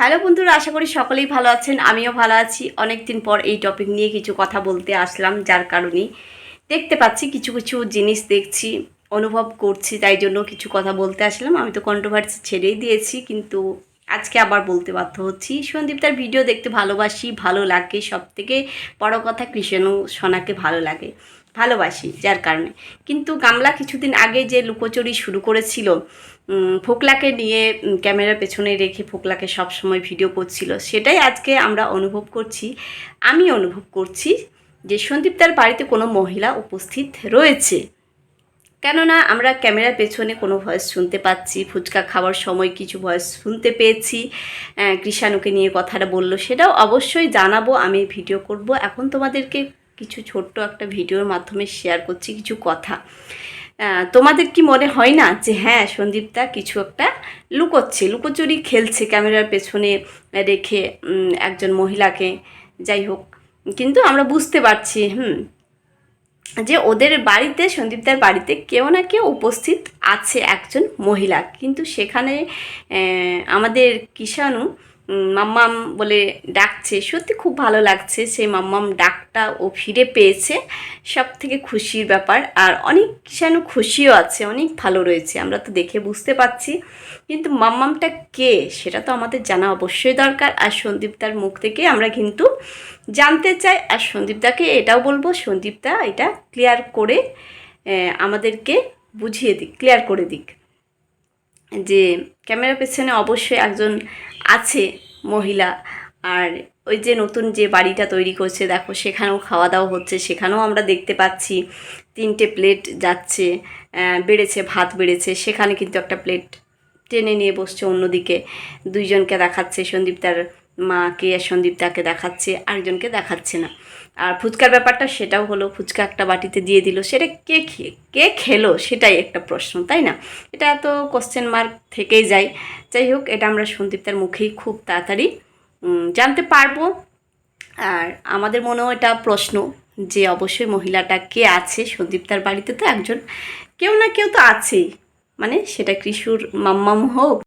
Hello বন্ধুরা, আশা করি সকলেই ভালো আছেন। আমিও ভালো আছি। অনেক দিন পর এই টপিক নিয়ে কিছু কথা বলতে আসলাম, যার কারণে দেখতে পাচ্ছি কিছু কিছু জিনিস দেখছি, অনুভব করছি, তাই জন্য কিছু কথা বলতে আসলাম। আমি তো কন্ট্রোভার্সি ছেড়েই দিয়েছি, কিন্তু আজকে আবার বলতে বাধ্য হচ্ছি। সন্দীপ তার ভিডিও দেখতে ভালোবাসি, ভালো লাগে সব থেকে বড় কথা কৃষ্ণ সোনাকে ভালো লাগে। ভালোবাসি, যার কারণে। কিন্তু গামলা কিছুদিন আগে যে লুকোচুরি শুরু করেছিল ফোকলাকে নিয়ে ক্যামেরার পেছনে রেখে ফোকলাকে সব সময় ভিডিও করছিল, সেটাই আজকে আমরা অনুভব করছি। আমি অনুভব করছি যে সন্দীপ তার বাড়িতে কোনো মহিলা উপস্থিত রয়েছে। কেননা আমরা ক্যামেরার পেছনে কোনো ভয়েস শুনতে পাচ্ছি, ফুচকা খাওয়ার সময় কিছু ভয়েস শুনতে পেয়েছি কৃষাণুকে নিয়ে কথাটা বলল, সেটাও অবশ্যই জানাব, আমি ভিডিও করব। এখন তোমাদেরকে কিছু ছোট্ট একটা ভিডিওর মাধ্যমে শেয়ার করছি কিছু কথা। তোমাদের কি মনে হয় না যে হ্যাঁ সন্দীপদা কিছু একটা লুকোচ্ছে, লুকোচুরি খেলছে ক্যামেরার পেছনে রেখে একজন মহিলাকে? যাই হোক, কিন্তু আমরা বুঝতে পারছি, হুম, যে ওদের বাড়িতে, সন্দীপদার বাড়িতে কেউ না কেউ উপস্থিত আছে একজন মহিলা। কিন্তু সেখানে আমাদের কিষাণু মাম্মাম বলে ডাকছে। সত্যি খুব ভালো লাগছে সেই মাম্মাম ডাকটা ও ফিরে পেয়েছে। সব থেকে খুশির ব্যাপার। আর অনেক যেন খুশিও আছে, অনেক ভালো রয়েছে, আমরা তো দেখে বুঝতে পারছি। কিন্তু মাম্মামটা কে সেটা তো আমাদের জানা অবশ্যই দরকার। আর সন্দীপদার মুখ থেকে আমরা কিন্তু জানতে চাই। আর সন্দীপদাকে এটাও বলব, সন্দীপদা এটা ক্লিয়ার করে আমাদেরকে বুঝিয়ে দিক ক্লিয়ার করে দিক। যে ক্যামেরার পেছনে অবশ্যই একজন আছে মহিলা। আর ওই যে নতুন যে বাড়িটা তৈরি করছে, দেখো সেখানেও খাওয়া দাওয়া হচ্ছে, সেখানেও আমরা দেখতে পাচ্ছি তিনটে প্লেট যাচ্ছে বেড়েছে, ভাত বেড়েছে, সেখানে কিন্তু একটা প্লেট টেনে নিয়ে বসছে অন্যদিকে। দুইজনকে দেখাচ্ছে, সন্দীপ তার মাকে আর সন্দীপ তাকে দেখাচ্ছে, আরেকজনকে দেখাচ্ছে না। আর ফুচকার ব্যাপারটা সেটাও হলো, ফুচকা একটা বাটিতে দিয়ে দিল, সেটা কে খেয়ে কে খেলো সেটাই একটা প্রশ্ন, তাই না? এটা তো কোশ্চেন মার্ক থেকেই যায়। যাই হোক, এটা আমরা সন্দীপতার মুখেই খুব তাড়াতাড়ি জানতে পারব। আর আমাদের মনেও এটা প্রশ্ন যে অবশ্যই মহিলাটা কে আছে? সন্দীপতার বাড়িতে তো একজন, কেউ না কেউ তো আছেই। মানে সেটা কৃষুর মাম্মাম হোক